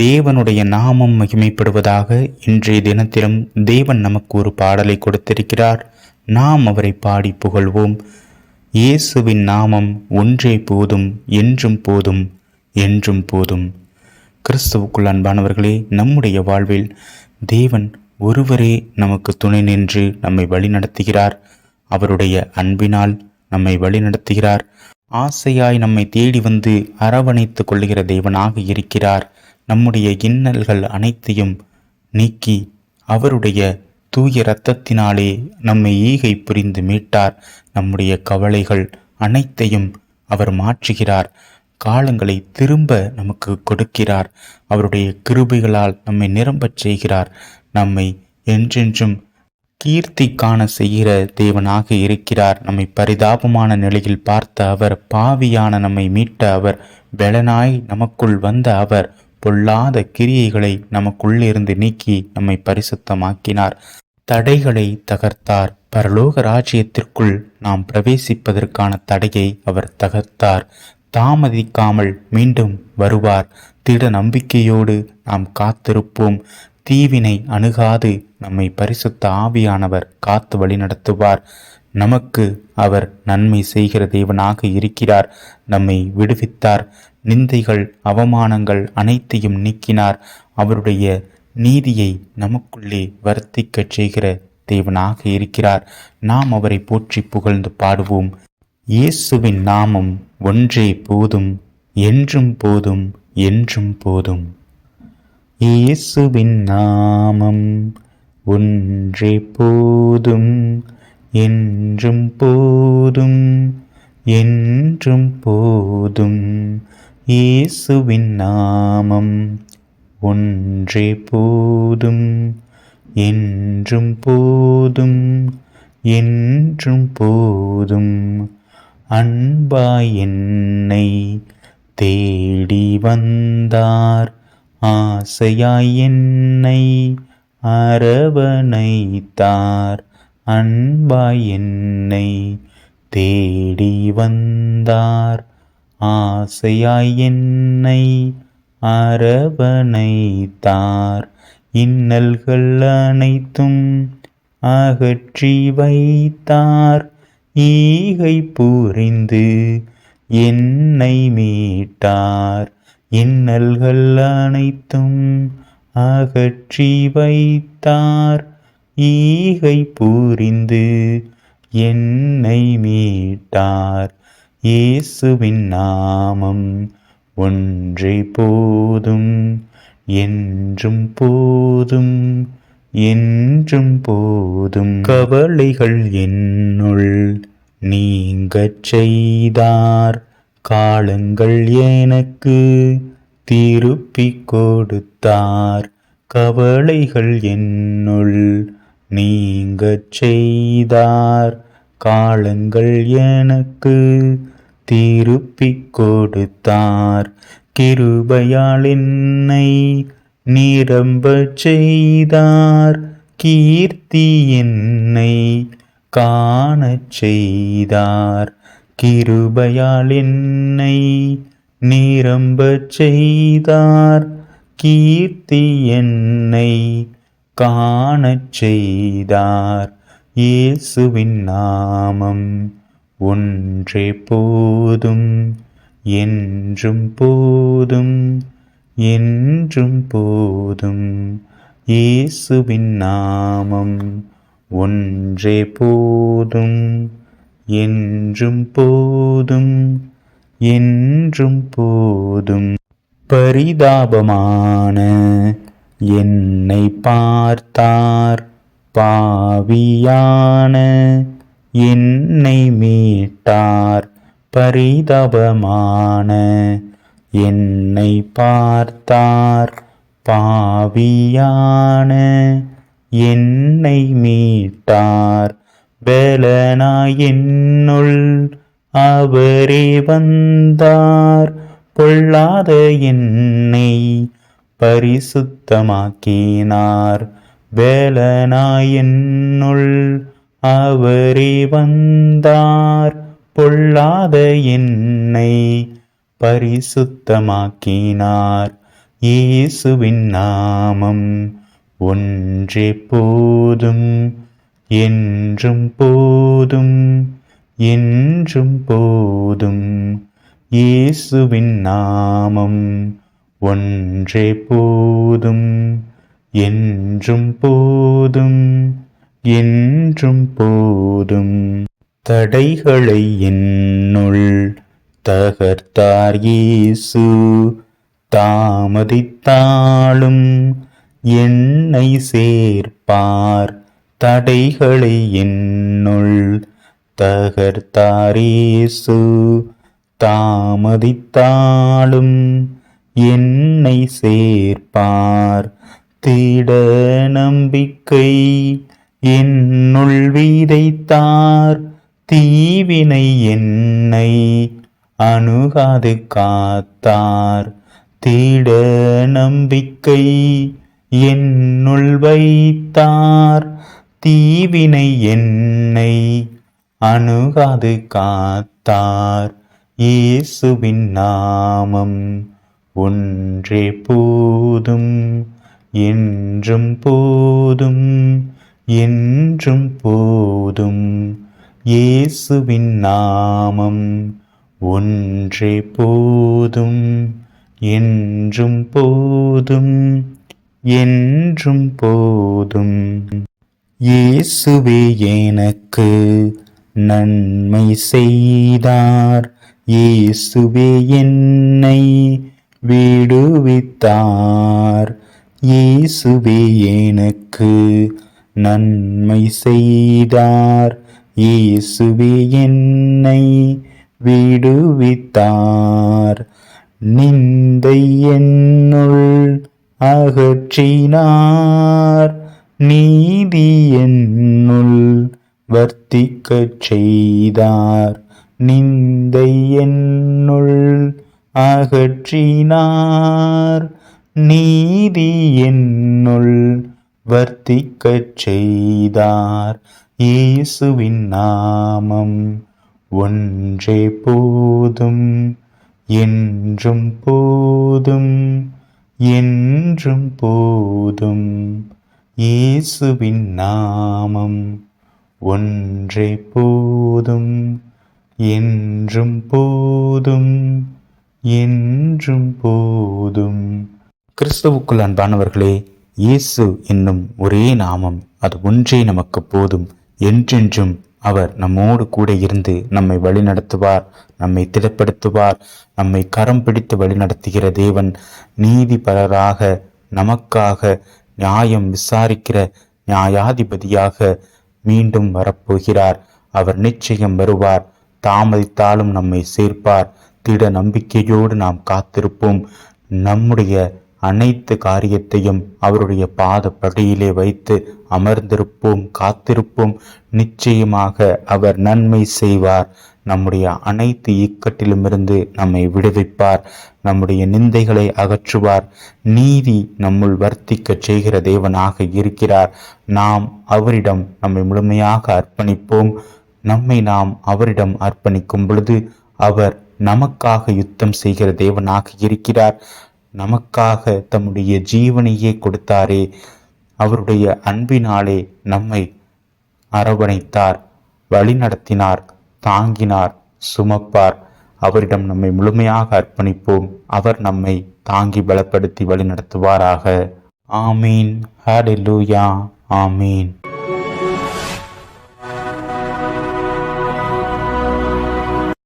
தேவனுடைய நாமம் மகிமைப்படுவதாக இன்றைய தினத்திலும் தேவன் நமக்கு ஒரு பாடலை கொடுத்திருக்கிறார். நாம் அவரை பாடி புகழ்வோம். இயேசுவின் நாமம் ஒன்றே போதும் என்றும் போதும் என்றும் போதும். கிறிஸ்துவுக்குள் அன்பானவர்களே நம்முடைய வாழ்வில் தேவன் ஒருவரே நமக்கு துணை நின்று நம்மை வழிநடத்துகிறார். அவருடைய அன்பினால் நம்மை வழிநடத்துகிறார். ஆசையாய் நம்மை தேடி வந்து அரவணைத்துக் கொள்ளுகிற தேவனாக இருக்கிறார். நம்முடைய இன்னல்கள் அனைத்தையும் நீக்கி அவருடைய தூய இரத்தத்தினாலே நம்மை ஈகை புரிந்து மீட்டார். நம்முடைய கவலைகள் அனைத்தையும் அவர் மாற்றுகிறார். காலங்களை திரும்ப நமக்கு கொடுக்கிறார். அவருடைய கிருபைகளால் நம்மை நிரம்பச் செய்கிறார். நம்மை என்றென்றும் கீர்த்தி காண செய்கிற தேவனாக இருக்கிறார். நம்மை பரிதாபமான நிலையில் பார்த்த அவர் பாவியான நம்மை மீட்ட அவர் பெலனாய் நமக்குள் வந்த அவர் பொல்லாத கிரியைகளை நமக்குள்ளிருந்து நீக்கி நம்மை பரிசுத்தமாக்கினார். தடைகளை தகர்த்தார். பரலோக ராஜ்யத்திற்குள் நாம் பிரவேசிப்பதற்கான தடையை அவர் தகர்த்தார். தாமதிக்காமல் மீண்டும் வருவார். திட நம்பிக்கையோடு நாம் காத்திருப்போம். தீவினை அணுகாது நம்மை பரிசுத்த ஆவியானவர் காத்து வழிநடத்துவார். நமக்கு அவர் நன்மை செய்கிற தேவனாக இருக்கிறார். நம்மை விடுவித்தார். நிந்தைகள் அவமானங்கள் அனைத்தையும் நீக்கினார். அவருடைய நீதியை நமக்குள்ளே வர்த்திக்கச் செய்கிற தேவனாக இருக்கிறார். நாம் அவரை போற்றி புகழ்ந்து பாடுவோம். இயேசுவின் நாமம் ஒன்றே போதும் என்றும் போதும் என்றும் போதும். இயேசுவின் நாமம் ஒன்றே போதும் என்றும் போதும் என்றும் போதும். இயேசுவின் நாமம் ஒன்றே போதும் என்றும் போதும் என்றும் போதும். அன்பாய் என்னை தேடி வந்தார் ஆசையாய் என்னை அரவணைத்தார். அன்பாய் என்னை தேடி வந்தார். ஆசையாய் என்னை அரவணைத்தார். இன்னல்கள் அனைத்தும் அகற்றி வைத்தார். ஈகை புரிந்து என்னை மீட்டார். இன்னல்கள் அனைத்தும் அகற்றி வைத்தார். ஈகை புரிந்து என்னை மீட்டார். இயேசுவின் நாமம் ஒன்றே போதும் என்றும் போதும் என்றும் போதும். கவலைகள் என்னுள் நீங்கச் செய்தார். காலங்கள் எனக்கு திருப்பிக் கொடுத்தார். கவலைகள் என்னுள் நீங்கச் செய்தார் காலங்கள் எனக்கு திருப்பிக் கொடுத்தார். கிருபையால் என்னை நிரம்பச் செய்தார். கீர்த்தி என்னை காணச் செய்தார். கிருபையால் என்னை நிரம்பச் செய்தார். கீர்த்தி என்னை காணச் செய்தார் இயேசுவின் நாமம். ஒன்றே போதும் என்றும் போதும் என்றும் போதும். இயேசுவின் நாமம். ஒன்றே போதும் என்றும் போதும் என்றும் போதும். பரிதாபமான என்னை பார்த்தார் பாவியான. என்னை மீட்டார் பரிதபமான. என்னை பார்த்தார் பாவியான. என்னை மீட்டார் வேலனாய் என்னுள் அவரே வந்தார். பொல்லாத என்னை பரிசுத்தமாக்கினார். வேலனாயின்னுள் அவரே வந்தார். பொல்லாத என்னை பரிசுத்தமாக்கினார். இயேசுவின் நாமம் ஒன்றே போதும் என்றும் போதும் என்றும் போதும். இயேசுவின் நாமம் ஒன்றே போதும் என்றும் போதும் என்றும் போதும். தடைகளை என்னுள் தகர்த்தார் இயேசு தாமதித்தாலும் என்னை சேர்ப்பார். தடைகளை என்னுள் தகர்த்தார் இயேசு தாமதித்தாலும் என்னை சேர்ப்பார். திட நம்பிக்கை என்னுள் விதைத்தார். தீவினை என்னை அணுகாது காத்தார். திட நம்பிக்கை என்னுள் வைத்தார். தீவினை என்னை அணுகாது காத்தார். இயேசுவின் நாமம் ஒன்றே போதும் என்றும் போதும் என்றும் போதும். இயேசுவின் நாமம் ஒன்றே போதும் என்றும் போதும் என்றும் போதும். இயேசுவே எனக்கு நன்மை செய்தார். இயேசுவே என்னை விடுவித்தார். இயேசுவே எனக்கு நன்மை செய்தார். இயேசுவே என்னை விடுவித்தார். நிந்தை என்னுள் அகற்றினார். நீதி என்னுள் வர்த்திக்கச் செய்தார். நிந்தை என்னுள் அகற்றினார். நீதி என்னுள் வர்த்திக்கச் செய்தார். இயேசுவின் நாமம் ஒன்றே போதும் என்றும் போதும் என்றும் போதும். இயேசுவின் நாமம் ஒன்றே போதும் என்றும் போதும். என்றும் போதும். கிறிஸ்துவுக்குள் அன்பானவர்களே இயேசு என்னும் ஒரே நாமம் அது ஒன்றே நமக்கு போதும். என்றென்றும் அவர் நம்மோடு கூட இருந்து நம்மை வழிநடத்துவார் நம்மை திடப்படுத்துவார் நம்மை கரம் பிடித்து வழிநடத்துகிற தேவன் நீதிபரராக நமக்காக நியாயம் விசாரிக்கிற நியாயாதிபதியாக மீண்டும் வரப்போகிறார். அவர் நிச்சயம் வருவார். தாமதித்தாலும் நம்மை சேர்ப்பார். திட நம்பிக்கையோடு நாம் காத்திருப்போம். நம்முடைய அனைத்து காரியத்தையும் அவருடைய பாதப்படியிலே வைத்து அமர்ந்திருப்போம் காத்திருப்போம். நிச்சயமாக அவர் நன்மை செய்வார். நம்முடைய அனைத்து இக்கட்டிலுமிருந்து நம்மை விடுவிப்பார். நம்முடைய நிந்தைகளை அகற்றுவார். நீதி நம்முள் வர்த்திக்க செய்கிற தேவனாக இருக்கிறார். நாம் அவரிடம் நம்மை முழுமையாக அர்ப்பணிப்போம். நம்மை நாம் அவரிடம் அர்ப்பணிக்கும் பொழுது அவர் நமக்காக யுத்தம் செய்கிற தேவனாக இருக்கிறார். நமக்காக தம்முடைய ஜீவனையே கொடுத்தாரே. அவருடைய அன்பினாலே நம்மை அரவணைத்தார் வழிநடத்தினார் தாங்கினார் சுமப்பார். அவரிடம் நம்மை முழுமையாக அர்ப்பணிப்போம். அவர் நம்மை தாங்கி பலப்படுத்தி வழிநடத்துவாராக. ஆமீன். ஹாடெல்லூயா ஆமீன்.